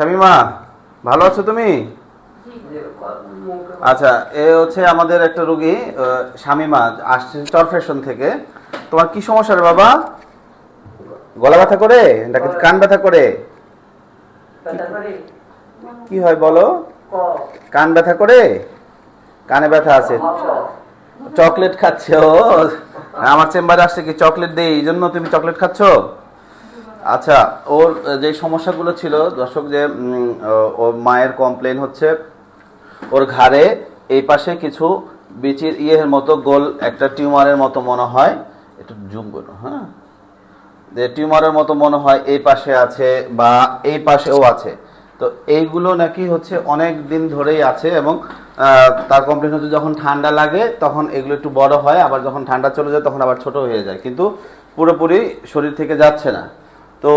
শামিমা, ভালো আছো তুমি? আচ্ছা এ হচ্ছে আমাদের একটা রোগী শামিমা, আসছে চরফেশন থেকে। তোমার কি সমস্যা রে বাবা? গলা ব্যথা করে? নাকি কান ব্যথা করে? কি হয় বলো? কান ব্যথা করে? কানে ব্যথা আছে। চকলেট খাচ্ছে? আমার চেম্বারে আসছে কি চকলেট দেই? এই জন্য তুমি চকলেট খাচ্ছ? আচ্ছা ওর যে সমস্যাগুলো ছিল, দর্শক যে ওর মায়ের কমপ্লেন হচ্ছে, ওর ঘাড়ে এই পাশে কিছু বিচির ইয়ের মতো গোল, একটা টিউমারের মতো মনে হয় একটু জুম করো হ্যাঁ? যে টিউমারের মতো মনে হয় এই পাশে আছে বা এই পাশেও আছে। তো এইগুলো নাকি হচ্ছে অনেক দিন ধরেই আছে এবং তার কমপ্লেন হচ্ছে যখন ঠান্ডা লাগে, তখন এগুলো একটু বড় হয়, আবার যখন ঠান্ডা চলে যায়, তখন আবার ছোট হয়ে যায়। কিন্তু পুরোপুরি শরীর থেকে যাচ্ছে না। তো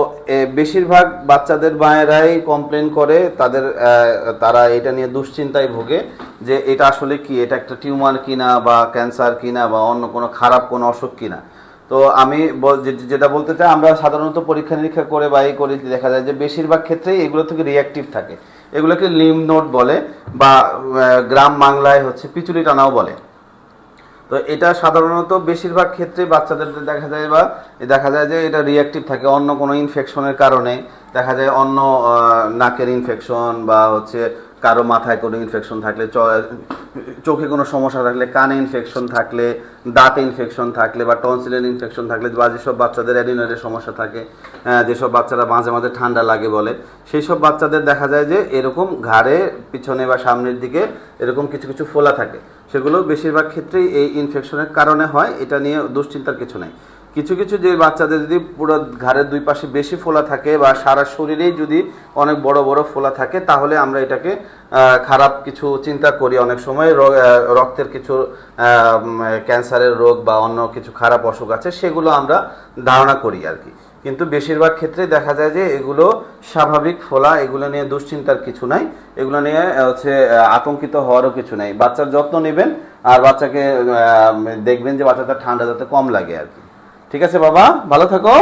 বেশিরভাগ বাচ্চাদের মায়েরাই কমপ্লেন করে, তাদের তারা এটা নিয়ে দুশ্চিন্তায় ভোগে যে এটা আসলে কি, এটা একটা টিউমার কিনা বা ক্যান্সার কিনা বা অন্য কোনো খারাপ, কোনো অসুখ কিনা। তো আমি যেটা বলতে চাই, আমরা সাধারণত পরীক্ষা নিরীক্ষা করে বা এই করে দেখা যায় যে বেশিরভাগ ক্ষেত্রেই এগুলো থেকে রিয়াক্টিভ থাকে। এগুলোকে লিম নোট বলে বা গ্রাম বাংলায় হচ্ছে পিচুলি টানাও বলে। তো এটা সাধারণত বেশিরভাগ ক্ষেত্রে বাচ্চাদের দেখা যায় বা দেখা যায় যে এটা রিয়াক্টিভ থাকে, অন্য কোনো ইনফেকশনের কারণে। দেখা যায় অন্য নাকের ইনফেকশন বা হচ্ছে কারও মাথায় কোনো ইনফেকশন থাকলে চোখে কোনো সমস্যা থাকলে, কানে ইনফেকশন থাকলে, দাঁতে ইনফেকশন থাকলে বা টনসিলের ইনফেকশন থাকলে, বা যেসব বাচ্চাদের অ্যাডিনয়েডের সমস্যা থাকে যেসব বাচ্চারা মাঝে মাঝে ঠান্ডা লাগে বলে সেই সব বাচ্চাদের দেখা যায় যে এরকম ঘাড়ে, পিছনে বা সামনের দিকে এরকম কিছু কিছু ফোলা থাকে। সেগুলো বেশিরভাগ ক্ষেত্রেই এই ইনফেকশনের কারণে হয়, এটা নিয়ে দুশ্চিন্তার কিছু নাই। কিছু কিছু যে বাচ্চাদের যদি পুরো ঘাড়ের দুই পাশে বেশি ফোলা থাকে বা সারা শরীরেই যদি অনেক বড় বড় ফোলা থাকে, তাহলে আমরা এটাকে খারাপ কিছু চিন্তা করি অনেক সময়। রক্তের কিছু ক্যান্সারের রোগ বা অন্য কিছু খারাপ অসুখ আছে, সেগুলো আমরা ধারণা করি আর কি। কিন্তু বেশিরভাগ ক্ষেত্রে দেখা যায় যে এগুলো স্বাভাবিক ফোলা, এগুলো নিয়ে দুশ্চিন্তার কিছু নাই। এগুলো নিয়ে হচ্ছে আতঙ্কিত হওয়ারও কিছু নাই। বাচ্চার যত্ন নেবেন আর বাচ্চাকে দেখবেন যে বাচ্চাটা ঠান্ডা যাতে কম লাগে আর কি। ঠিক আছে বাবা? ভালো থাকো।